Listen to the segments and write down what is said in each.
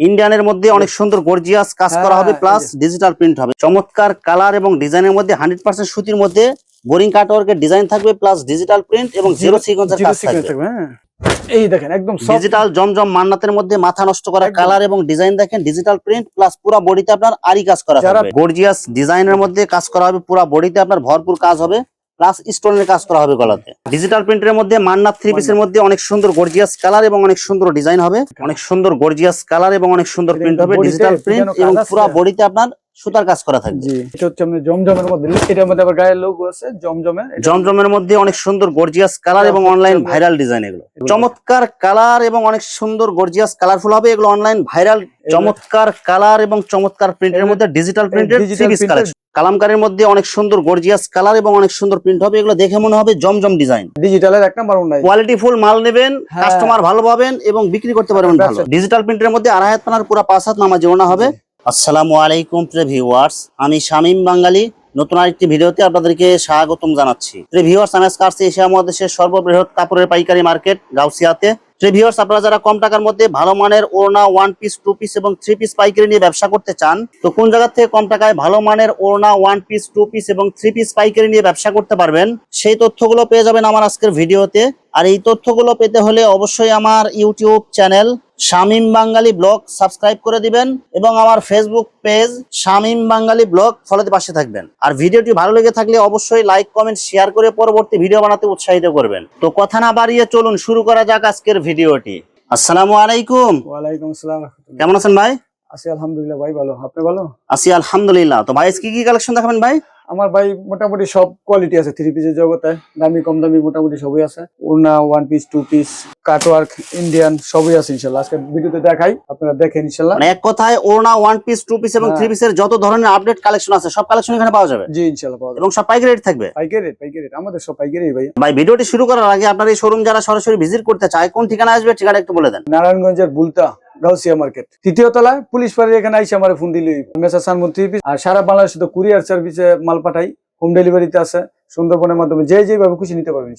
ইন্ডিয়ানের মধ্যে অনেক সুন্দর গর্জিয়াস কাজ করা হবে প্লাস ডিজিটাল প্রিন্ট হবে। চমৎকার কালার এবং ডিজাইনের মধ্যে হান্ড্রেড পার্সেন্ট সুতির মধ্যে বোরিং কাটওয়ার্কের ডিজাইন থাকবে প্লাস ডিজিটাল প্রিন্ট এবং জিরো সিকোয়েন্সের কাজ থাকবে। হ্যাঁ। এই দেখেন একদম ডিজিটাল জমজম মান্নাতের মধ্যে মাথা নষ্ট করা কালার এবং ডিজাইন দেখেন ডিজিটাল প্রিন্ট প্লাস পুরো বডিতে আপনার আরি কাজ করা হবে গর্জিয়াস ডিজাইনের মধ্যে কাজ করা হবে পুরো বডিতে আপনার ভরপুর কাজ হবে। প্লাস স্টোনের কাজ করা হবে গলাতে। ডিজিটাল প্রিন্টের মধ্যে মান্নাত থ্রি পিসের মধ্যে অনেক সুন্দর গর্জিয়াস কালার এবং অনেক সুন্দর ডিজাইন হবে। অনেক সুন্দর গর্জিয়াস কালার এবং অনেক সুন্দর প্রিন্ট হবে। ডিজিটাল প্রিন্ট এবং পুরো বডিতে আপনার সুতার কাজ করা থাকবে। জি এটা হচ্ছে আমাদের জমজমের মধ্যে এটার মধ্যে আবার গায়ের লোগো আছে জমজমে জমজমের মধ্যে অনেক সুন্দর গর্জিয়াস কালার এবং অনলাইন ভাইরাল ডিজাইন এগুলো। চমৎকার কালার এবং অনেক সুন্দর গর্জিয়াস কালারফুল হবে এগুলো অনলাইন ভাইরাল চমৎকার কালার এবং চমৎকার প্রিন্টের মধ্যে ডিজিটাল প্রিন্টের পিস কালেকশন কালামকারীর মধ্যে অনেক সুন্দর গর্জিয়াস কালার এবং অনেক সুন্দর প্রিন্ট হবে এগুলো দেখে মনে হবে জমজম ডিজাইন ডিজিটালের এক নাম্বার নাই কোয়ালিটি ফুল মাল নেবেন হ্যাঁ। কাস্টমার ভালো পাবেন এবং বিক্রি করতে পারবেন ভালো। ডিজিটাল প্রিন্টের মধ্যে আড়াই হাত পানার পুরো পাঁচ হাত নামা যেওনা হবে। আসসালামু আলাইকুম প্রিয় ভিউয়ার্স আমি শামীম বাঙালি। নতুন আরেকটি ভিডিওতে আপনাদেরকে স্বাগতম জানাচ্ছি। প্রিয় ভিউয়ার্স আমি আজকে আসছি এশিয়া মহাদেশের সর্ববৃহৎ কাপড়ের পাইকারি মার্কেট, গাউসিয়াতে। প্রিয় ভিউয়ার্স আপনারা যারা কম টাকার মধ্যে ভালো মানের ওড়না ওয়ান পিস টু পিস এবং থ্রি পিস পাইকারি নিয়ে ব্যবসা করতে চান, তো কোন জায়গা থেকে কম টাকায় ভালো মানের ওড়না ওয়ান পিস টু পিস এবং থ্রি পিস পাইকারি নিয়ে ব্যবসা করতে পারবেন, সেই তথ্যগুলো পেয়ে যাবেন আমার আজকের ভিডিওতে। আর এই তথ্যগুলো পেতে হলে অবশ্যই আমার YouTube channel Shamim Bangali blog subscribe করে দিবেন এবং আমার Facebook page Shamim Bangali blog ফলোতে পাশে থাকবেন। আর ভিডিওটি ভালো লেগে থাকলে অবশ্যই লাইক কমেন্ট শেয়ার করে পরবর্তী ভিডিও বানাতে উৎসাহিত করবেন। তো কথা না বাড়িয়ে চলুন শুরু করা যাক আজকের ভিডিওটি। আসসালামু আলাইকুম। ওয়ালাইকুম আসসালাম কেমন আছেন ভাই? আছি আলহামদুলিল্লাহ ভাই ভালো। আপনি ভালো? আছি আলহামদুলিল্লাহ। তো ভাই কি কি কালেকশন দেখাবেন ভাই? আমার ভাই মোটামুটি সব কোয়ালিটি আছে থ্রি পিসের জগতে। দামি কম দামি মোটামুটি সবই আছে। ওড়না one piece two piece cutwork Indian সবই আছে ইনশাল্লাহ। আজকে ভিডিওতে দেখাই আপনারা দেখেন ইনশাল্লাহ। মানে এক কথায় ওড়না ওয়ান পিস টু পিস এবং হ্যাঁ। থ্রি পিসের যত ধরনের আপডেট কালেকশন আছে সব কালেকশন এখানে পাওয়া যাবে? জি ইনশাল্লাহ পাওয়া যাবে। এবং সব পাইকারি রেট থাকবে? পাইকারি রেট পাইকারি রেট আমাদের সব পাইকারি ভাই। ভাই ভিডিওটি শুরু করার আগে আপনার এই শোরুম যারা সরাসরি ভিজিট করতে চায় কোন ঠিকানা আসবে ঠিকানা একটু বলে দেন। নারায়ণগঞ্জের বুলতা। গাউসিয়া মার্কেট। তৃতীয় তলায় পুলিশ পাড়ি এখানে আইসে আমার ফোন দিলে মেসা সান মন্ত্রী আর সারা বাংলাদেশে তো কুরিয়ার সার্ভিসে মাল পাঠাই, হোম ডেলিভারিতে আছে, সুন্দরবনের মাধ্যমে যে যেভাবে খুশি নিতে পারবেন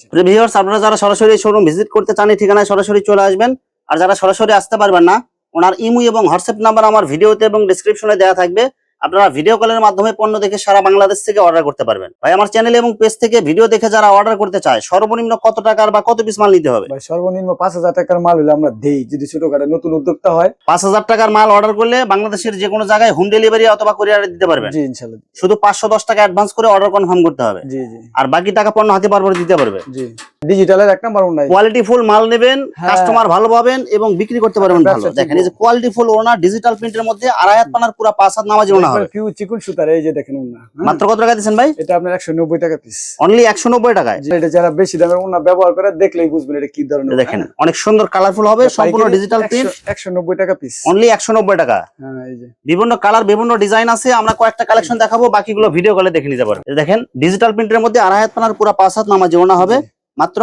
আপনারা যারা সরাসরি শোরুম ভিজিট করতে চান ঠিকানায় সরাসরি চলে আসবেন। আর যারা সরাসরি আসতে পারবেন না, ওনার ইমু এবং হোয়াটসঅ্যাপ নাম্বার আমার ভিডিওতে এবং ডিসক্রিপশনে দেওয়া থাকবে। আপনারা ভিডিও কলের মাধ্যমে পণ্য দেখে সারা বাংলাদেশ থেকে অর্ডার করতে পারবেন। ভাই আমার চ্যানেল এবং পেজ থেকে ভিডিও দেখে যারা অর্ডার করতে চায় সর্বনিম্ন কত টাকার বা কত পিস মাল নিতে হবে? ভাই সর্বনিম্ন পাঁচ হাজার টাকার মাল হলে আমরা দেই যদি ছোটখাটো নতুন উদ্যোক্তা হয়। পাঁচ হাজার টাকার মাল অর্ডার করলে বাংলাদেশের যে কোনো জায়গায় হোম ডেলিভারি অথবা কুরিয়ারে দিতে পারবেন। জি ইনশাল্লাহ। শুধু পাঁচশো দশ টাকা অ্যাডভান্স করে অর্ডার কনফার্ম করতে হবে। জি জি। আর বাকি টাকা পণ্য হাতে পারব দিতে পারবে। জি। ডিজিটালের এক নাম্বার নাই। কোয়ালিটি ফুল মাল নেবেন হ্যাঁ। কাস্টমার ভালো পাবেন এবং বিক্রি করতে পারবেন ভালো। দেখেন এই যে কোয়ালিটি ফুল ওনার ডিজিটাল প্রিন্টের মধ্যে আড়াই হাত পানার পুরো পাঁচ হাত নামাজি ওনা হবে। পিউ চিকুন সুতার এই যে দেখেন উন্না মাত্র কত টাকা দিচ্ছেন ভাই? এটা আপনার একশো নব্বই টাকা পিস অনলি একশো নব্বই টাকায়? এটা যারা বেশি দামের উন্না ব্যবহার করে দেখলেই বুঝবেন এটা কি ধরনের দেখেন অনেক সুন্দর কালারফুল হবে সম্পূর্ণ ডিজিটাল প্রিন্ট একশো নব্বই টাকা পিস অনলি একশো নব্বই টাকা। হ্যাঁ এই যে। বিভিন্ন কালার বিভিন্ন ডিজাইন আছে আমরা কয়েকটা কালেকশন দেখাবো বাকিগুলো ভিডিও কলে দেখে নিতে পারবেন দেখেন ডিজিটাল প্রিন্টের মধ্যে আড়াই হাত পানার পুরো পাঁচ হাত নামাজি ওনা হবে মাত্র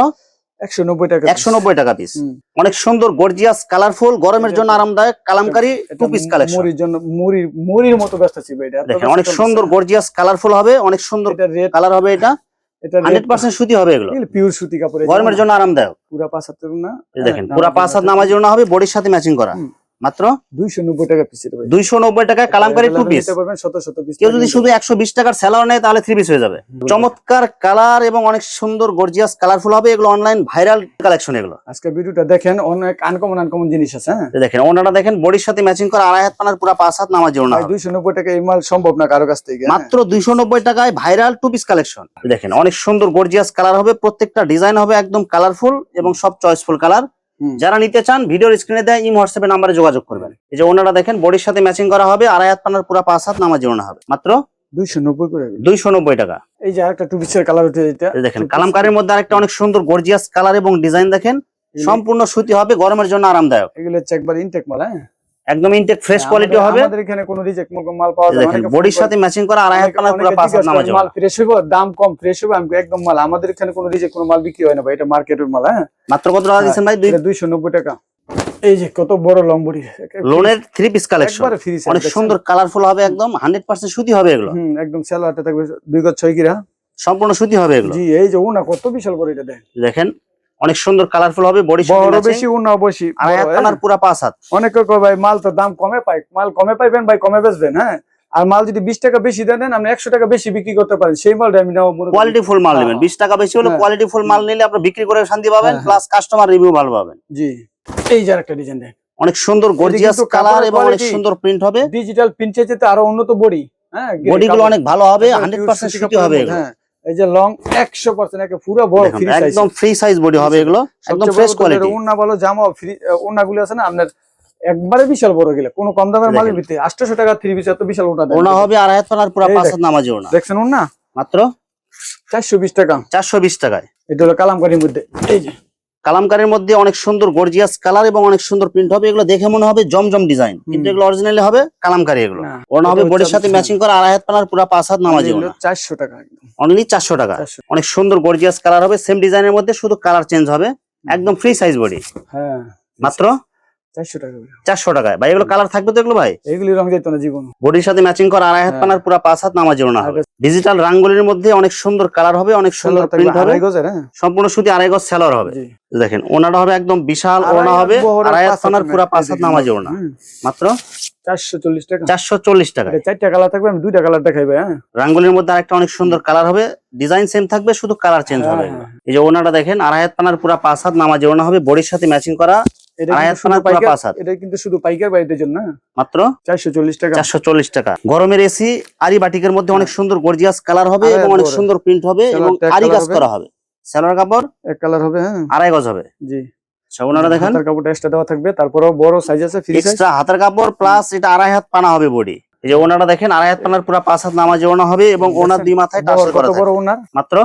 একশো নব্বই টাকা পিস অনেক সুন্দর গর্জিয়াস কালারফুল গরমের জন্য আরামদায়ক কালামকারী এটা টু পিস কালেকশন মুড়ির জন্য মুড়ির মুড়ির মতো ব্যস্ত এটা। দেখেন অনেক সুন্দর গর্জিয়াস কালারফুল হবে অনেক সুন্দর কালার হবে এটা। এটা হান্ড্রেড পার্সেন্ট সুতি হবে এগুলো। পিওর সুতি কাপড় গরমের জন্য আরামদায়ক। পুরা পাঁচ হাতের না। দেখেন পুরা পাঁচ হাত নামাজ না হবে বডির সাথে ম্যাচিং করা। মাত্র দুইশো নব্বই টাকা পিস দুইশো নব্বই টাকা কালামকারী টু পিস শত শত পিস কেউ যদি শুধু একশো বিশ টাকার স্যালার নেয় তাহলে থ্রি পিস হয়ে যাবে। চমৎকার কালার এবং অনেক সুন্দর গর্জিয়াস কালারফুল হবে। এগুলো অনলাইন ভাইরাল কালেকশন এগুলো। আজকে ভিডিওটা দেখেন অনেক আনকমন আনকমন জিনিস আছে হ্যাঁ? দেখেন ওনারা দেখেন বডির সাথে ম্যাচিং করা আড়াই হাত পানার পুরা পাঁচ হাত নামাজ না ভাই দুইশো নব্বই টাকা এই মাল সম্ভব না কারও কাছ থেকে হ্যাঁ। মাত্র দুইশো নব্বই টাকায় ভাইরাল টু পিস কালেকশন দেখেন অনেক সুন্দর গর্জিয়াস কালার হবে প্রত্যেকটা ডিজাইন হবে একদম কালারফুল এবং সব চয়েসফুল কালার। যারা নিতে চান ভিডিওর স্ক্রিনে দেয় ইম হোয়াটসঅ্যাপে নাম্বারে যোগাযোগ করবেন। এই যে ওনারা দেখেন বডির সাথে ম্যাচিং করা হবে আড়াই হাত পানার পুরো পাঁচ হাত নামাজ ওনা হবে। মাত্র দুইশো নব্বই করে দুইশো নব্বই টাকা। এই যে আরেকটা টু পিসের কালার উঠে দেখেন কালামকারের মধ্যে আরেকটা অনেক সুন্দর গর্জিয়াস কালার এবং ডিজাইন দেখেন। সম্পূর্ণ সুতি হবে গরমের জন্য আরামদায়ক। এগুলো হচ্ছে একবার ইনটেক মাল হ্যাঁ? একদম ইনটেক ফ্রেশ কোয়ালিটি হবে। আমাদের এখানে কোনো রিজেক্ট মাল পাওয়া যায় দেখেন বডির সাথে ম্যাচিং করা আড়াই হাত পানার পুরা পাঁচ হাত জিজ্ঞাসা মাল ফ্রেশ হইব? দাম কম ফ্রেশ হবে আমি একদম মাল। আমাদের এখানে কোনো রিজেক্ট কোনো মাল বিক্রি হয় না ভাই। এটা মার্কেটের মাল হ্যাঁ? মাত্র কত টাকা ভাই? দুই এটা দুইশো নব্বই টাকা। এই যে কত বড় লম্বরি লোনের থ্রি পিস কালেকশন অনেক সুন্দর কালারফুল হবে একদম। হান্ড্রেড পার্সেন্ট সুতি হবে এগুলো। হুম একদম স্যালাডটা থাকবে দুই গজ ছয় কিরা। সম্পূর্ণ সুতি হবে এগুলো। জি এই যে ও না কত বিশাল বড় এটা দেখ। দেখেন অনেক সুন্দর কালারফুল হবে বডি বড় বেশি উন্না বেশি বড়, পানার হ্যাঁ। পাঁচ হাত। অনেকে কয় ভাই মাল তো দাম কমে পাই মাল কমে পাইবেন ভাই কমে বেচবেন হ্যাঁ। আর মাল যদি বিশ টাকা বেশি দেন আপনি একশো টাকা বেশি বিক্রি করতে পারেন। সেই মালটা আমি কোয়ালিটি ফুল মাল হ্যাঁ, নেবেন বিশ টাকা বেশি হলে হ্যাঁ। কোয়ালিটি ফুল মাল নিলে আপনি বিক্রি করে শান্তি পাবেন হ্যাঁ, প্লাস কাস্টমার রিভিউ ভালো পাবেন। জি। এই যে একটা ডিজাইন দেন। অনেক সুন্দর গর্জিয়াস কালার এবং অনেক সুন্দর প্রিন্ট হবে। ডিজিটাল প্রিন্টের যেতে আরও উন্নত বডি হ্যাঁ বডি গুলো অনেক ভালো হবে হান্ড্রেড পার্সেন্ট সুতি হবে হ্যাঁ। এই যে লং একশো পার্সেন্ট একে পুরো বড় ফ্রি সাইজ একদম ফ্রি সাইজ বডি হবে এগুলো একদম ফ্রেশ কোয়ালিটি ওন্না বলো জামা ফ্রি উন্না গুলো আছে না আপনার একবারে বিশাল বড় গেলে কোনো কম দামের মালের। ভিত্তি আটশো টাকা থ্রি পিস এত বিশাল ওটা। ওনা হবে আড়াই হাত পানার পুরা পাঁচ হাত নামাজি ওনা দেখছেন উন্না মাত্র? চারশো বিশ টাকা। চারশো বিশ টাকায়। এটা হলো কালামকারির মধ্যে। এই যে। কালামকারের মধ্যে অনেক সুন্দর গর্জিয়াস কালার এবং অনেক সুন্দর প্রিন্ট হবে। এগুলো দেখে মনে হবে জমজম ডিজাইন কিন্তু। এগুলো অরিজিনালি হবে কালামকারি এগুলো। ওনা হবে বডির সাথে ম্যাচিং করা আড়াই হাত পানার পুরো পাঁচ হাত নামাজি এগুলো চারশো টাকা অনলি চারশো টাকা। অনেক সুন্দর গর্জিয়াস কালার হবে সেম ডিজাইনের মধ্যে শুধু কালার চেঞ্জ হবে। একদম ফ্রি সাইজ বডি হ্যাঁ। মাত্র চারশো টাকা চারশো টাকায়। ভাই এগুলো কালার থাকবে তো এগুলো ভাই? এগুলি রং যেত না জীবন। বডির সাথে ম্যাচিং করা আড়াই হাত হ্যাঁ। পানার পুরা পাঁচ হাত হবে। ডিজিটাল রাঙ্গুলির মধ্যে অনেক সুন্দর কালার হবে অনেক সুন্দর প্রিন্ট হবে। হ্যাঁ। সম্পূর্ণ সুতি আড়াই গজ সেলর হবে। দেখেন ওনাটা হবে একদম বিশাল ওনা হবে আড়াই হাত পানার হাত পাঁচ হাত দেখুন। নামাজি ওনা। মাত্র? চারশো চল্লিশ টাকা। চারশো চল্লিশ টাকা এটা চারটা কালার থাকবে আমি দুইটা কালার দেখাইবে হ্যাঁ। রাঙ্গুলির মধ্যে আরেকটা অনেক সুন্দর কালার হবে ডিজাইন সেম থাকবে শুধু কালার চেঞ্জ হবে। হ্যাঁ, হ্যাঁ। এই যে ওনাটা দেখেন আড়াই হাত পানার পুরা পাঁচ হাত নামাজি ওনা হবে বডির সাথে ম্যাচিং করা এটা কিন্তু শুধু পাইকার বাড়িতে জন্য হ্যাঁ? মাত্র? চারশো চল্লিশ টাকা। চারশো চল্লিশ টাকা। গরমের এসি আরি বাটিকের মধ্যে অনেক সুন্দর গর্জিয়াস কালার হবে এবং অনেক সুন্দর প্রিন্ট হবে এবং সালোয়ারটা আরি কাজ করা হবে। সালোয়ার কাপড়? এক কালার হবে হ্যাঁ। আড়াই গজ হবে। জি। আচ্ছা, দেখেন। হাতার এক্সট্রা দেওয়া থাকবে তারপরেও বড় সাইজ আছে ফ্রি এক্সট্রা হাতের কাপড় প্লাস এটা আড়াই হাত পানা হবে বডি এই যে ওনাটা দেখেন আড়াই হাত পানার পুরা পাঁচ হাত নামাজে ওনা হবে এবং ওনার দুই মাথায় করা মাত্র?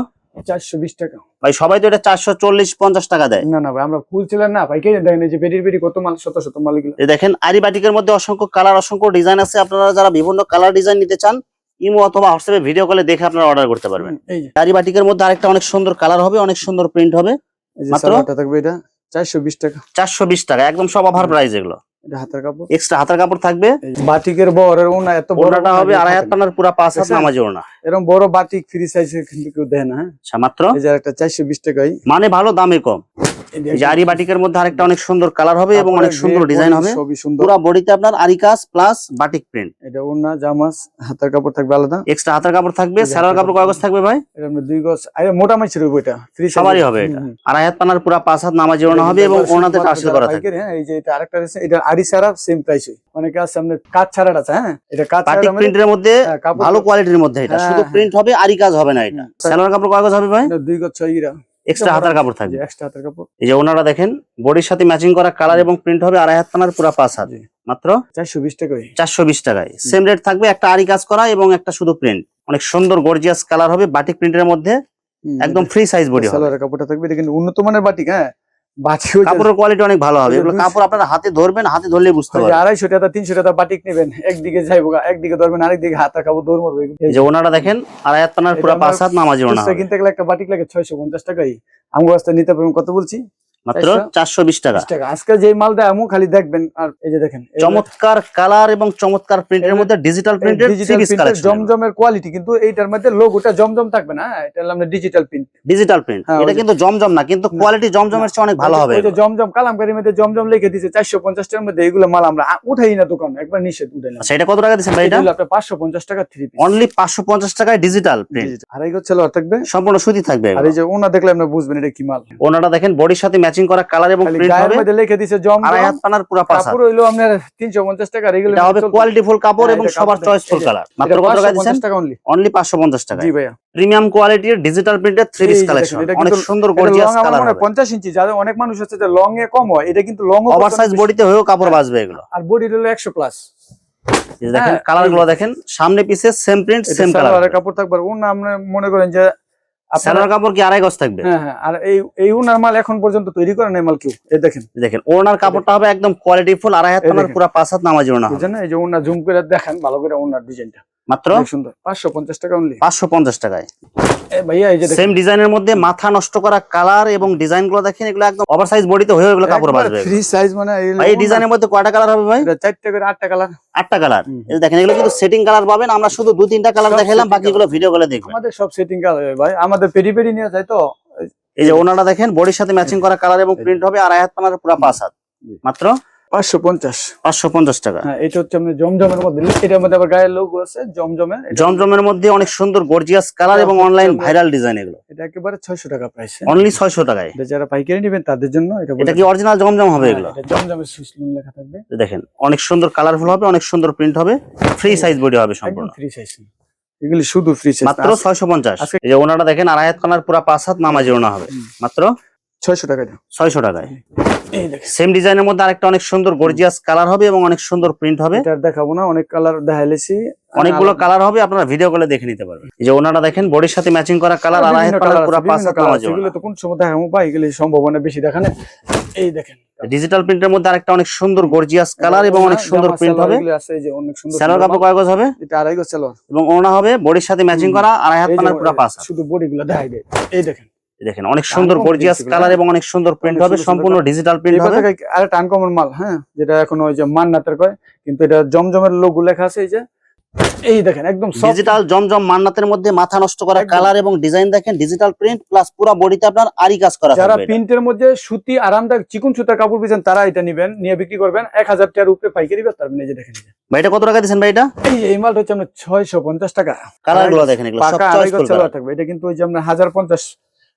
চারশো বিশ টাকা। ভাই সবাই তো এটা চারশো চল্লিশ পঞ্চাশ টাকা দেয়। না না ভাই আমরা ফুল ছিলেন না ভাই কে দেখেন এই যে বেডির বেডি কত মাল শত শত মাল এই দেখেন আরি বাটিকের মধ্যে অসংখ্য কালার অসংখ্য ডিজাইন আছে। আপনারা যারা বিভিন্ন কালার ডিজাইন নিতে চান ইমো অথবা হোয়াটসঅ্যাপে ভিডিও কলে দেখে আপনারা অর্ডার করতে পারবেন। আরি বাটিকের মধ্যে আরেকটা অনেক সুন্দর কালার হবে অনেক সুন্দর প্রিন্ট হবে। মাত্র? থাকবে এটা চারশো বিশ টাকা। চারশো বিশ টাকা একদম সব অফার প্রাইস এগুলো। এটা হাতের কাপড়। এক্সট্রা হাতার কাপড় থাকবে। বাটিকের ওনা এত হবে দিয়ে আড়াই হাত থাকে। না। পুরা পাঁচ হাত দেখছেন? নামাজে ওনা এরকম বড় বাটিক ফ্রি সাইজ কিন্তু কেউ দেয় না হ্যাঁ? আচ্ছা মাত্র? এই যে একটা চারশো বিশ টাকাই মানে ভালো দামে কম। আরি বাটিকের মধ্যে আরেকটা অনেক সুন্দর কালার হবে এবং অনেক সুন্দর ডিজাইন হবে। পুরা বডিতে আপনার আরি কাজ প্লাস বাটিক প্রিন্ট এটা ওনা জামাস হাতের কাপড় থাকবে আলাদা। এক্সট্রা হাতের কাপড় থাকবে সালোয়ার কাপড় কয় গজ থাকবে ভাই? এটা দুই গজ আরে মোটা এটা সবারই হবে এটা। আড়াই হাত পানার পুরা পাঁচ হাত নামাজে ওনা হবে এবং ওনাতে টাসেল করা থাকবে। হ্যাঁ এই যে এটা আরেকটা আছে এটা আড়ি ছাড়া সেম প্রাইস অনেকে আছে আপনার কাজ ছাড়াটা আছে হ্যাঁ এটা কাজ ছাড়া বাটিক মানে প্রিন্টের মধ্যে হ্যাঁ, ভালো কোয়ালিটির মধ্যে এটা। হ্যাঁ, শুধু হ্যাঁ। প্রিন্ট হবে আরি কাজ হবে না এটা। সালোয়ার কাপড় কয় গজ হবে ভাই? দুই গজ ছয় ইরা এক্সট্রা হাতার কাপড় থাকবে। এক্সট্রা হাতার কাপড়। এই যে ওনারা দেখেন বডির সাথে ম্যাচিং করা কালার এবং প্রিন্ট হবে আড়াই হাত পানার পুরা পাঁচ হাত। মাত্র চারশো বিশ টাকায়। চারশো বিশ টাকায়। সেম রেট থাকবে একটা আরি কাজ করা এবং একটা শুধু প্রিন্ট অনেক সুন্দর গর্জিয়াস কালার হবে বাটিক প্রিন্টের মধ্যে। একদম ফ্রি সাইজ বডি হবে। কাপড়টা থাকবে এটা কিন্তু উন্নত মানের বাটিক হ্যাঁ? বাটিক কাপড়ের কোয়ালিটি অনেক ভালো হবে। এগুলো কাপড় আপনারা হাতে ধরবেন হাতে ধরলে বুঝতে পারবেন। আড়াইশো টাকা তিনশো টাকা বাটিক নেবেন একদিকে যাইবো একদিকে ধরবেন আরেকদিকে হাতের কাপড় দৌড় মারবে যে ওনারা দেখেন আড়াই হাত পানার পুরো পাঁচ হাত নামাজি ওনা কিনতে গেলে একটা বাটিক লাগে ছয়শো পঞ্চাশ টাকাই আমি নিতে পারবেন কত বলছি? মাত্র চারশো- বিশ টাকা। আজকে যে মাল দেয় খালি দেখবেন আর এই যে দেখেন চমৎকার কালার এবং চমৎকার প্রিন্টের মধ্যে ডিজিটাল প্রিন্টের জমজমের কোয়ালিটি কিন্তু এইটার মধ্যে লোগোটা জমজম থাকবে না হ্যাঁ, এটা আমরা ডিজিটাল প্রিন্ট ডিজিটাল প্রিন্ট এটা কিন্তু জমজম না কিন্তু কোয়ালিটি জমজমের চেয়ে অনেক ভালো হবে জমজম কালামকারির মধ্যে জমজম লিখে দিছে চারশো পঞ্চাশ টাকার মধ্যে এগুলো মাল আমরা উঠাই না দোকান একবার নিষেধ উঠে না। আচ্ছা এটা কত টাকা দিচ্ছেন ভাই এটা? আপনার পাঁচশো পঞ্চাশ টাকা থ্রি অনলি পাঁচশো পঞ্চাশ টাকায় ডিজিটাল প্রিন্ট আড়াই গজ ছেলে থাকবে? সম্পূর্ণ সুতি থাকবে আর এই যে ওনা দেখলে আপনি বুঝবেন এটা কি মাল। ওনারা দেখেন বডির সাথে ম্যাচিং করা কালার এবং প্রিন্ট হবে। মধ্যে লিখে দিছে জমজম আড়াই হাত পানার পুরা হাত কাপড় হইল আপনার তিনশো পঞ্চাশ টাকা এগুলো এটা হবে কোয়ালিটি ফুল কাপড় হ্যাঁ, এবং সবার চয়েস ফুল কালার মাত্র কত টাকা দিচ্ছেন? টাকা অনলি অনলি পাঁচশো পঞ্চাশ টাকা। জি ভাইয়া। প্রিমিয়াম কোয়ালিটির ডিজিটাল প্রিন্টের থ্রি পিস কালেকশন অনেক সুন্দর গর্জিয়াস কালার হয় হবে। পঞ্চাশ ইঞ্চি যাদের অনেক মানুষ আছে যে লং এ কম হয় এটা কিন্তু লং ওভার সাইজ বডিতে হয়েও কাপড় বাঁচবে এগুলো। আর বডি হলো একশো প্লাস এই দেখেন হ্যাঁ, কালারগুলো দেখেন সামনে পিছে সেম প্রিন্ট সেম কালার কাপড় থাকবে। আর ওনা আমরা মনে করেন যে সালোয়ার কাপড় কি আড়াই গজ থাকবে হ্যাঁ হ্যাঁ আর এই এই উনার মাল এখন পর্যন্ত তৈরি করে নাই মাল কেউ এই দেখেন দেখেন ওনার কাপড়টা হবে একদম কোয়ালিটি ফুল আড়াই হাত পুরো পাঁচ হাত নামাজ ওনা। বুঝছেন? এই যে ওনা জুম করে দেখেন ভালো করে ওনার ডিজাইনটা মাত্র? সুন্দর। পাঁচশো পঞ্চাশ টাকা অনলি টাকায়। ভাইয়া এই যে সেম ডিজাইনের মধ্যে মাথা নষ্ট করা কালার এবং ডিজাইনগুলো দেখেন এগুলো একদম বডিতে এগুলো কাপড় বাঁচবে। ফ্রি সাইজ মানে এই ডিজাইনের মধ্যে কয়টা কালার হবে ভাই? চারটে করে আটটা কালার আটটা কালার এই দেখেন এগুলো কিন্তু সেটিং কালার পাবেন আমরা শুধু দু তিনটা কালার setting বাকিগুলো ভিডিও করে দেখবেন। আমাদের সব সেটিং কালার ভাই। আমাদের পেরি পেরি নিয়ে যায় তো। এই যে ওনাটা দেখেন বডির সাথে ম্যাচিং করা কালার এবং প্রিন্ট হবে আর পানার পুরো পাঁচ হাত। মাত্র? পাঁচশো পঞ্চাশ। পাঁচশো পঞ্চাশ টাকা। হ্যাঁ এটা হচ্ছে আপনার জমজমের মধ্যে। এটার মধ্যে আবার গায়ের লোগো আছে জমজমের। জমজমের মধ্যে অনেক সুন্দর গর্জিয়াস কালার এবং অনলাইন ভাইরাল ডিজাইন এগুলো। এটা একেবারে ছয়শো টাকা প্রাইস অনলি ছয়শো টাকায়। যারা পাইকারি নেবেন তাদের জন্য এটা কি অরিজিনাল জমজম হবে এগুলো? হ্যাঁ, জমজমের সুইচ লেখা থাকবে। দেখেন অনেক সুন্দর কালারফুল হবে অনেক সুন্দর প্রিন্ট হবে ফ্রি সাইজ বডি হবে সম্পূর্ণ। ফ্রি সাইজ এগুলি শুধু ফ্রি সাইজ মাত্র ছয়শো পঞ্চাশ। এই যে ওনাটা দেখেন আড়াই হাত কালার পুরো পাঁচ হাত নামাজি ওনা হবে। মাত্র ছয়শো টাকা দাম ছয়শো টাকায়। সেম ডিজাইনের মধ্যে আরেকটা অনেক সুন্দর গর্জিয়াস কালার হবে এবং অনেক সুন্দর প্রিন্ট হবে। এটা দেখাবো না অনেক কালার দেখাইলেছি। অনেকগুলো কালার হবে আপনারা ভিডিও কলে দেখে নিতে পারবেন। যে ওনারা দেখেন বডির সাথে ম্যাচিং করা কালার হাত কালার পুরো পাঁচ নামাজি এগুলো তো কোন সময় দেখাবো বা এগুলি সম্ভাবনা বেশি দেখানে। এই দেখেন। ডিজিটাল প্রিন্টের মধ্যে আরেকটা অনেক সুন্দর গর্জিয়াস কালার এবং অনেক সুন্দর প্রিন্ট হবে। স্যালোর কাপড় কয় গজ হবে? এটা আড়াই গজ সালোয়ার। এবং ওনা হবে বডির সাথে ম্যাচিং করা আড়াই হাত পানার পুরো পাঁচ শুধু বডি গুলো দেখাই দেয়। এই দেখেন। দেখেন অনেক সুন্দর গর্জিয়াস কালার এবং অনেক সুন্দর প্রিন্ট হবে সম্পূর্ণ ডিজিটাল প্রিন্ট হবে। আরেকটা আনকমন মাল হ্যাঁ যেটা এখন ওই যে মান্নাতের কয় কিন্তু এটা জমজমের লোগো লেখা আছে এই যে। এই দেখেন একদম। ডিজিটাল জমজম মান্নাতের মধ্যে মাথা নষ্ট করা কালার এবং ডিজাইন দেখেন ডিজিটাল প্রিন্ট প্লাস পুরো বডিতে আপনার আরি কাজ করা যারা প্রিন্টের মধ্যে সুতি আরামদায়ক চিকুন সুতার কাপড় পেয়েছেন তারা এটা নিবেন নিয়ে বিক্রি করবেন। এক হাজার টাকার উপরে পাইকারি বেচতে পারবেন এই যে দেখেন ভাই এটা কত টাকা দিচ্ছেন ভাই এটা? এই এই মালটা হচ্ছে আপনার ছয়শো পঞ্চাশ টাকা। কালারগুলো দেখেন এগুলো সব চয়েসফুল থাকবে এটা কিন্তু ওই যে আপনার হাজার পঞ্চাশ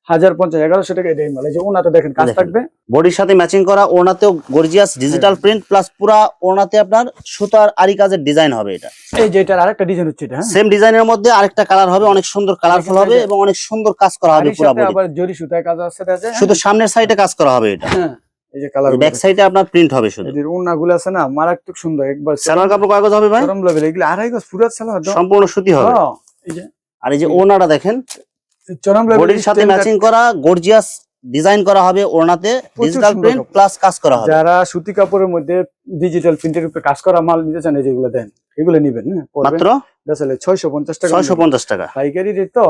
হাজার পঞ্চাশ এগারোশো টাকা এটা এই মাল। এই যে ওনাতে দেখেন কাজ থাকবে। বডির সাথে ম্যাচিং করা ওনাতেও গর্জিয়াস ডিজিটাল হ্যাঁ। প্রিন্ট প্লাস পুরা ওনাতে আপনার সুতার আরি কাজের ডিজাইন হবে এটা। এই যে এটার আরেকটা ডিজাইন হচ্ছে এটা হ্যাঁ। সেম ডিজাইনের মধ্যে আরেকটা কালার হবে অনেক সুন্দর কালারফুল হবে এবং অনেক সুন্দর কাজ করা হবে পুরো বডি আবার জরি সুতায় কাজ আছে আছে, শুধু সামনের সাইডে কাজ করা হবে এটা। হ্যাঁ এই যে কালার ব্যাক সাইডে আপনার প্রিন্ট হবে শুধু। এদের ওনা গুলো আছে না মারাত্মক সুন্দর একবার সালোয়ার কাপড় কয় গজ হবে ভাই? চরম লেভেল এগুলো আড়াই গজ পুরো সালোয়ার সম্পূর্ণ সুতি হবে। হ্যাঁ, এই যে। আর এই যে ওনাটা দেখেন বডির সাথে ম্যাচিং করা গর্জিয়াস ডিজাইন করা হবে ওনাতে ডিজিটাল প্রিন্ট প্লাস কাজ করা হবে। যারা সুতি কাপড়ের মধ্যে ডিজিটাল প্রিন্টের উপরে কাজ করা মাল নিতে চান যেগুলো দেন এগুলো নিবেন হ্যাঁ মাত্র? আসলে টাকা ছয়শো পঞ্চাশ টাকা। পাইকারি রেট তো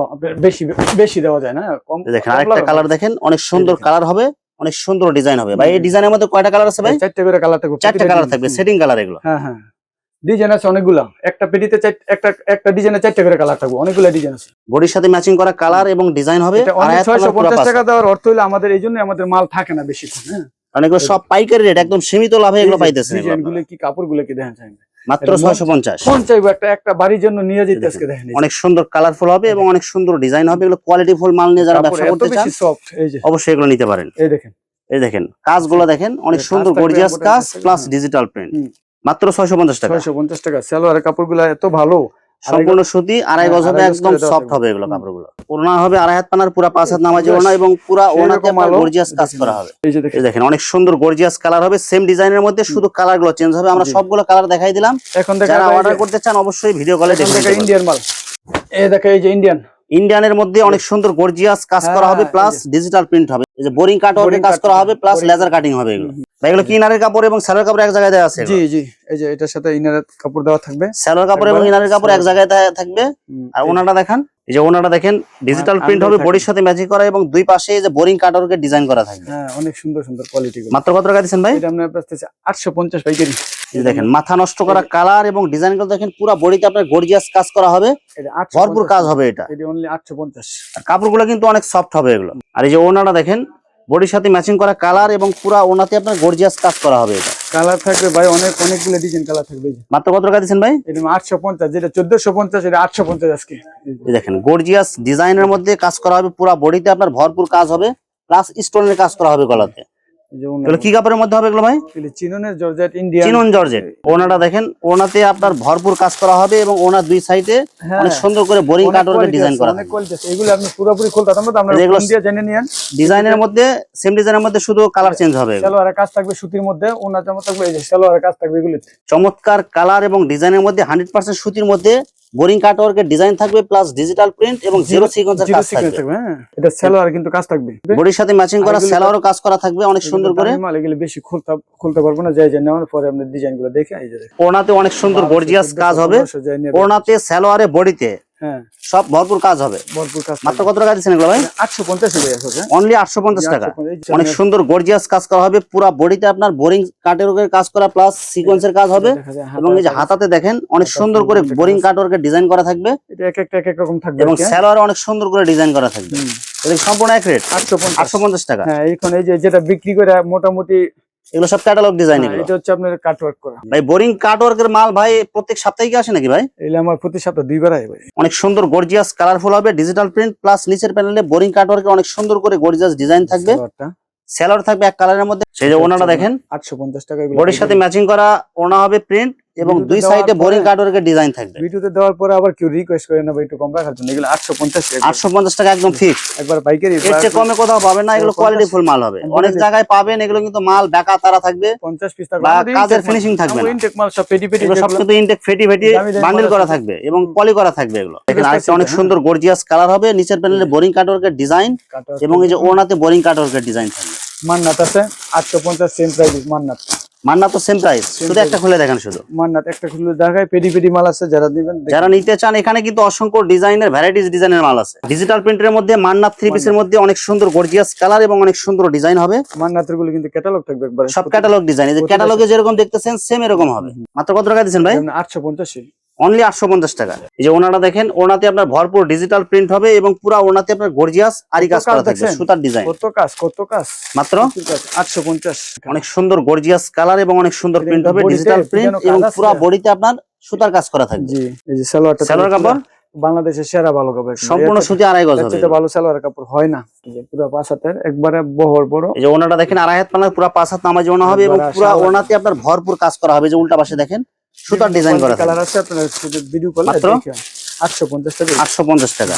বেশি বেশি দেওয়া যায় না কম দেখেন আরেকটা কালার দেখেন অনেক সুন্দর কালার হবে অনেক সুন্দর ডিজাইন হবে। ভাই এই ডিজাইনের মধ্যে কয়টা কালার আছে ভাই? চারটে করে কালার থাকবে চারটা কালার থাকবে সেটিং কালার এগুলো। হ্যাঁ হ্যাঁ। ডিজাইন আছে অনেকগুলা। একটা পেটিতে একটা একটা ডিজাইনে চারটে করে কালার থাকবে। অনেকগুলা ডিজাইন আছে। বডির সাথে ম্যাচিং করা কালার এবং ডিজাইন হবে ছয়শো পঞ্চাশ টাকা দেওয়ার অর্থ হইলে আমাদের এই জন্য আমাদের মাল থাকে না বেশি হ্যাঁ? এগুলো সব পাইকারি রেট একদম সীমিত লাভে এগুলো পাইতেছেন এগুলো ডিজাইন আপনারা। গুলো কি মাত্র ছয়শো পঞ্চাশ। একটা একটা বাড়ির জন্য নিয়ে যেতে আজকে দেখেন অনেক সুন্দর কালারফুল হবে এবং অনেক সুন্দর ডিজাইন হবে এগুলো কোয়ালিটি ফুল মাল নিয়ে যারা ব্যবসা করতে চান অবশ্যই এগুলো নিতে পারেন। এই দেখেন। এই দেখেন কাজগুলো দেখেন অনেক সুন্দর গর্জিয়াস কাজ প্লাস। Digital print. মাত্র ছয়শো পঞ্চাশ টাকা। ছয়শো পঞ্চাশ টাকা। সালোয়ারের কাপড়গুলা এত ভালো। সম্পূর্ণ সুতি আড়াই গজ হ্যাঁ, হবে একদম সফট হবে এগুলো। কাপড়গুলো। ওড়না হবে আড়াই হাত পানার পুরা পাঁচ হাত নামাজি। ওড়না এবং পুরা ওড়নাতে গর্জিয়াস কাজ করা হবে। এই দেখেন। অনেক সুন্দর গর্জিয়াস কালার হবে সেম ডিজাইনের মধ্যে শুধু কালারগুলো চেঞ্জ হবে। আমরা সবগুলো কালার দেখাই দিলাম। এখন যারা অর্ডার করতে চান অবশ্যই ভিডিও কলে এখন দেখে দেখা নিতে পারবেন। ইন্ডিয়ান মাল। এই দেখো এই যে ইন্ডিয়ান ইন্ডিয়ানের মধ্যে অনেক সুন্দর গর্জিয়াস কাজ করা হবে হ্যাঁ, প্লাস ডিজিটাল প্রিন্ট হবে। এই যে বোরিং কাট কাজ করা হবে, হবে প্লাস লেজার কাটিং হবে এগুলো। এগুলো কি ইনারের কাপড় এবং কাপড় এক জায়গায় দেওয়া আছে জি জি এই যে এটার সাথে ইনারের কাপড় দেওয়া থাকবে। কাপড় এবং ইনারের কাপড় এক জায়গায় থাকবে। আর এই- ওনাটা দেখেন এই যে ওনাটা দেখেন ডিজিটাল প্রিন্ট হবে। বডির সাথে ম্যাচিং করা এবং দুই পাশে এই যে বোরিং কাটরকে ডিজাইন করা থাকবে। হ্যাঁ অনেক সুন্দর সুন্দর কোয়ালিটি গুলো। মাত্র কত টাকা দিচ্ছেন ভাই? এটা আপনার কাছে আটশো পঞ্চাশ পাইকারি। এই দেখেন মাথা নষ্ট করা কালার এবং ডিজাইনগুলো দেখেন পুরো বডিতে আপনার গর্জিয়াস কাজ করা হবে। ভরপুর কাজ হবে এটা। এটা অনলি আটশো পঞ্চাশ। আর কাপড়গুলো কিন্তু অনেক সফট হবে এগুলো। আর এই যে ওনাটা দেখেন বডির সাথে ম্যাচিং করা কালার এবং পুরা ওনাতে আপনার গর্জিয়াস কাজ করা হবে এটা। কালার থাকবে ভাই অনেক অনেকগুলো ডিজাইন কালার থাকবে মাত্র কত টাকা দিচ্ছেন ভাই? এটা আটশো পঞ্চাশ যেটা চোদ্দশো পঞ্চাশ এটা আটশো পঞ্চাশ আজকে। এই দেখেন গর্জিয়াস ডিজাইনের মধ্যে কাজ করা হবে পুরা বডিতে আপনার ভরপুর কাজ হবে প্লাস স্টোনের কাজ করা হবে গলাতে। কি কাপড়ের মধ্যে হবে এগুলো ভাই? চিননের জর্জেট ইন্ডিয়ান চিনন জর্জেট। ওনাটা দেখেন ওনাতে আপনার ভরপুর কাজ করা হবে এবং ওনার দুই সাইডে হ্যাঁ। অনেক সুন্দর করে বোরিং কাটওয়ার্কের ডিজাইন করা অনেক কোয়ালিটি আছে। এগুলো আপনি পুরোপুরি আমরা জেনে নিয়েন ডিজাইনের মধ্যে সেম ডিজাইনের মধ্যে শুধু কালার চেঞ্জ হবে। সালোয়ারের কাজ থাকবে সুতির মধ্যে ওনার জামা থাকবে এই যে সালোয়ারের কাজ থাকবে এগুলো চমৎকার কালার এবং ডিজাইনের মধ্যে হান্ড্রেড পার্সেন্ট সুতির মধ্যে বোরিং কাটওয়ার্কের ডিজাইন থাকবে প্লাস ডিজিটাল প্রিন্ট এবং জিরো সিকোয়েন্সের কাজ থাকবে। হ্যাঁ? এটা সালোয়ার কিন্তু কাজ থাকবে। বডির সাথে ম্যাচিং করা সেলওয়ারও কাজ করা থাকবে অনেক সুন্দর করে। মালে গেলে বেশি খুলতে খুলতে পারব না যাই যাই নেওয়ার পরে আপনি ডিজাইনগুলো দেখে এই যে দেখেন। ওনাতে অনেক সুন্দর গর্জিয়াস কাজ হবে। ওনাতে স্যালোয়ারে বডিতে হ্যাঁ। সব ভরপুর কাজ হবে। ভরপুর কাজ মাত্র কত টাকা দিচ্ছেন এগুলো ভাই? আটশো পঞ্চাশ অনলি আটশো পঞ্চাশ টাকা। অনেক। সুন্দর গর্জিয়াস কাজ করা হবে। পুরা বডিতে আপনার বোরিং কাটের কাজ করা প্লাস সিকোয়েন্সের কাজ হবে। এবং এই যে হাতাতে দেখেন অনেক সুন্দর করে বোরিং। কাটওয়ার্কের ডিজাইন করা থাকবে। এটা এক একটা এক এক রকম থাকবে এবং? স্যালোয়ার অনেক সুন্দর করে ডিজাইন করা থাকবে। সম্পূর্ণ এক রেট আটশো পঞ্চাশ। আটশো পঞ্চাশ টাকা। হ্যাঁ এখন এই যে যেটা বিক্রি করে মোটামুটি এগুলো সব ক্যাটালগ ডিজাইন এগুলো। এটা হচ্ছে আপনার কাটওয়ার্ক করা। ভাই বোরিং কাট ওয়ার্কের মাল ভাই প্রত্যেক সপ্তাহে কি আসে নাকি ভাই? এটা আমার প্রতি সপ্তাহে দুইবার আসে ভাই। অনেক সুন্দর গর্জিয়াস কালারফুল হবে ডিজিটাল প্রিন্ট প্লাস নিচের প্যানেলে বোরিং কাট ওয়ার্কে অনেক সুন্দর করে গর্জিয়াস ডিজাইন থাকবে। সেলার থাকবে এক কালারের মধ্যে। সেই যে ওনাটা দেখেন। আটশো পঞ্চাশ টাকা বডির সাথে ম্যাচিং করা ওনা হবে প্রিন্ট এবং দুই সাইডে বোরিং কাট ডিজাইন থাকবে। ভিডিওতে দেওয়ার পরে আবার কেউ রিকোয়েস্ট করে না ভাই একটু কম রাখার জন্য। এগুলো আটশো পঞ্চাশ আটশো পঞ্চাশ টাকা একদম ফিক্স একবার পাইকারি এর চেয়ে কমে কোথাও পাবেন না এগুলো কোয়ালিটি ফুল মাল হবে। অনেক জায়গায় পাবেন এগুলো কিন্তু মাল বেকা তারা থাকবে। পঞ্চাশ পিস বা কাজের finishing থাকবে না। ইনটেক মাল সব পেটি পেটি সব কিন্তু ইনটেক ফেটি ফেটি বান্ডিল করা থাকবে। এবং পলি করা থাকবে এগুলো। দেখেন আরেকটা অনেক সুন্দর গর্জিয়াস কালার হবে নিচের প্যানেলে বোরিং কাট ওয়ার্কের ডিজাইন এবং এই যে ওনাতে বোরিং কাট ওয়ার্কের ডিজাইন থাকবে। মান্নাত আছে আটশো পঞ্চাশ সেম প্রাইস মান্নাত। মান্না তো সেম প্রাইস শুধু একটা খুলে দেখেন শুধু। মান্নাত একটা খুলে দেখায় পেটি পেটি মাল আছে যারা দিবেন যারা নিতে চান এখানে কিন্তু অসংখ্য ডিজাইনের ভ্যারাইটিস ডিজাইনের মাল আছে। ডিজিটাল প্রিন্টের মধ্যে মান্না থ্রি পিসের মধ্যে অনেক সুন্দর গর্জিয়াস কালার এবং অনেক সুন্দর ডিজাইন হবে। মান্নাতেরগুলো কিন্তু ক্যাটালগ থাকবে একবার। সব ক্যাটালগ ডিজাইন এই যে প্রতিটা ক্যাটালগে যেরকম দেখতেছেন সেম এরকম হবে। মাত্র কত টাকা দিচ্ছেন ভাই? আটশো পঞ্চাশে অনলি আটশো পঞ্চাশ টাকা। এই যে ওনাটা দেখেন ওনাতে আপনার ভরপুর ডিজিটাল প্রিন্ট হবে এবং পুরা ওনাতে আপনার গর্জিয়াস আরি কাজ করা থাকবে সুতার ডিজাইন কত কাজ কত কাজ? মাত্র? আটশো পঞ্চাশ। অনেক সুন্দর গর্জিয়াস কালার এবং অনেক সুন্দর প্রিন্ট হবে ডিজিটাল প্রিন্ট এবং। পুরা বডিতে আপনার সুতার কাজ করা থাকবে। জি এই যে সালোয়ারটা সালোয়ার কাপড়? বাংলাদেশের সেরা ভালো কাপড় সম্পূর্ণ সুতি আড়াই গজ হবে। এটা ভালো সালোয়ার কাপড় হয় না। পুরো পাঁচ হাতের একবারে বহর বড়। এই যে ওনাটা দেখেন আড়াই হাত পানার পুরা পাঁচ হাত নামাজ ওনা হবে এবং পুরা ওনাতে আপনার ভরপুর কাজ করা হবে। যে উল্টা পাশে দেখেন সুতার ডিজাইন করা কালার আছে আপনার ভিডিও কল মাত্র? আটশো পঞ্চাশ টাকা। আটশো পঞ্চাশ টাকা।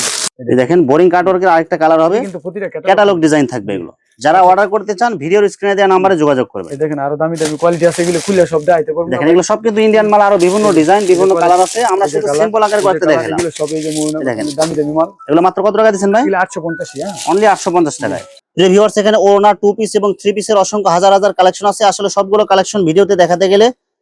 এই দেখেন বোরিং কাটওয়ার্কের আরেকটা কালার হবে। কিন্তু প্রতিটা ক্যাটালগ ডিজাইন থাকবে এগুলো। যারা অর্ডার করতে চান ভিডিওর স্ক্রিনে দেওয়া নাম্বারে যোগাযোগ করবেন। এই দেখেন আরও দামি দামি কোয়ালিটি আছে এগুলো খুলে সব দেখাইতে পারব দেখেন এগুলো সব কিন্তু ইন্ডিয়ান মাল আরও বিভিন্ন ডিজাইন বিভিন্ন কালার আছে। আমরা শুধু সিম্পল আকারে করতে দেখালাম। এগুলো সব এই যে মনে দেখেন। দামি দামি মাল। এগুলো মাত্র কত টাকা দিচ্ছেন ভাই? এগুলো আটশো পঞ্চাশ হ্যাঁ অনলি আটশো পঞ্চাশ টাকায়। ভিউয়ার্স এখানে ওনা টু পিস এবং থ্রি পিসের অসংখ্য হাজার হাজার কালেকশন আছে। আসলে সবগুলো কালেকশন ভিডিওতে দেখাতে গেলে